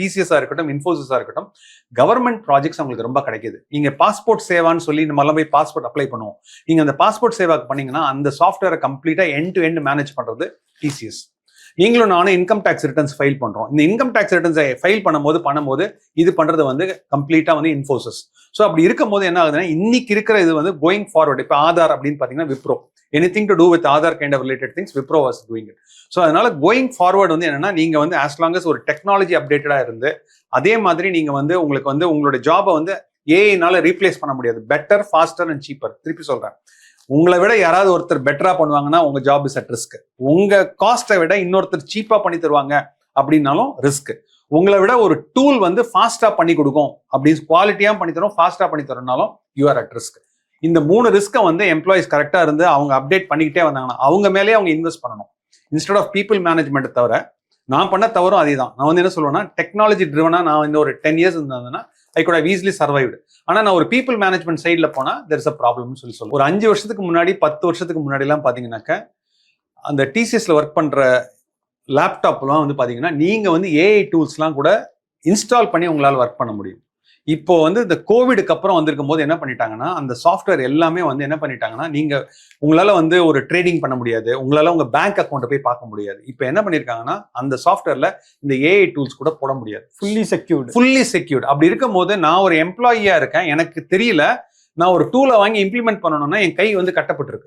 டிசிஎஸ்ஸாக இருக்கட்டும் இன்ஃபோசிஸாக இருக்கட்டும் government projects அவங்களுக்கு ரொம்ப கிடைக்குது. நீங்கள் பாஸ்போர்ட் சேவான்னு சொல்லி நம்மளாம் போய் பாஸ்போர்ட் அப்ளை பண்ணுவோம். நீங்க அந்த பாஸ்போர்ட் சேவாக்கு பண்ணீங்கன்னா அந்த சாஃப்ட்வேரை கம்ப்ளீட்டா எண்ட் டு எண்ட் மேனேஜ் பண்றது டிசிஎஸ் நீங்களும் நானும் இன்கம் டேக்ஸ் ரிட்டர்ன்ஸ் ஃபைல் பண்றோம். இந்த இன்கம் டேக்ஸ் ரிட்டர்ன்ஸை ஃபைல் பண்ணும்போது பண்ணும்போது இது பண்றது வந்து கம்ப்ளீட்டா வந்து இன்ஃபோசிஸ் ஸோ அப்படி இருக்கும்போது என்ன ஆகுதுன்னா இன்னைக்கு இருக்கிற இது வந்து கோயிங் ஃபார்வர்ட் இப்போ ஆதார் அப்படின்னு பார்த்தீங்கன்னா Wipro. Anything to do with Aadhaar kind of related things Wipro was doing it so அதனால கோயிங் ஃபார்வர்ட் வந்து என்னன்னா நீங்க வந்து ஆஸ் லாங் அஸ் ஒரு டெக்னாலஜி அப்டேட்டடாக இருந்து அதே மாதிரி நீங்க வந்து உங்களுக்கு வந்து உங்களோட ஜாபை வந்து ஏஐனால ரீப்ளேஸ் பண்ண முடியாது. பெட்டர் ஃபாஸ்டர் அண்ட் சீப்பர் திருப்பி சொல்றேன். உங்களை விட யாராவது ஒருத்தர் பெட்டரா பண்ணுவாங்கன்னா உங்க ஜாப் இஸ் அட் ரிஸ்க் உங்க காஸ்ட்டை விட இன்னொருத்தர் சீப்பா பண்ணி தருவாங்க அப்படின்னாலும் ரிஸ்க் உங்களை விட ஒரு டூல் வந்து ஃபாஸ்டா பண்ணி கொடுக்கும். அப்படின்னு குவாலிட்டியா பண்ணி தரும் ஃபாஸ்டா பண்ணி தரனாலும் யூஆர் அட் ரிஸ்க் இந்த மூணு ரிஸ்க்கை வந்து எம்ப்ளாயிஸ் கரெக்டா இருந்து அவங்க அப்டேட் பண்ணிக்கிட்டே வந்தாங்கன்னா அவங்க மேலேயே அவங்க இன்வெஸ்ட் பண்ணணும். இன்ஸ்டெட் ஆஃப் பீப்புள் மேனேஜ்மெண்ட் தவிர நான் பண்ண தவறும் அதே தான் நான் வந்து என்ன சொல்லுவேன்னா டெக்னாலஜி ட்ரிவனா நான் இந்த ஒரு டென் இயர்ஸ் இருந்ததுன்னா ஐ கூட ஈஸிலி சர்வைவ்டு ஆனால் நான் ஒரு பீப்புள் மேனேஜ்மெண்ட் சைடில் போனால் தெர் இஸ் அ ப்ராப்ளம்னு சொல்லி சொல்லுவேன். ஒரு அஞ்சு வருஷத்துக்கு முன்னாடி பத்து வருஷத்துக்கு முன்னாடிலாம் பார்த்தீங்கன்னாக்க அந்த டிசிஎஸ்ல ஒர்க் பண்ணுற லேப்டாப்லாம் வந்து பாத்தீங்கன்னா நீங்க வந்து ஏஐ டூல்ஸ்லாம் கூட இன்ஸ்டால் பண்ணி உங்களால் ஒர்க் பண்ண முடியும். இப்போ வந்து இந்த கோவிடுக்கு அப்புறம் வந்திருக்கும் போது என்ன பண்ணிட்டாங்கன்னா அந்த சாஃப்ட்வேர் எல்லாமே வந்து என்ன பண்ணிட்டாங்கன்னா நீங்க உங்களால வந்து ஒரு ட்ரேடிங் பண்ண முடியாது. உங்களால உங்க பேங்க் அக்கௌண்ட்டை போய் பார்க்க முடியாது. இப்போ என்ன பண்ணிருக்காங்கன்னா அந்த சாஃப்ட்வேர்ல இந்த ஏஐ டூல்ஸ் கூட போட முடியாது. ஃபுல்லி செக்யூர்டு ஃபுல்லி செக்யூர்ட் அப்படி இருக்கும்போது நான் ஒரு எம்ப்ளாயியா இருக்கேன். எனக்கு தெரியல நான் ஒரு டூலை வாங்கி இம்ப்ளிமெண்ட் பண்ணணும்னா என் கை வந்து கட்டப்பட்டிருக்கு.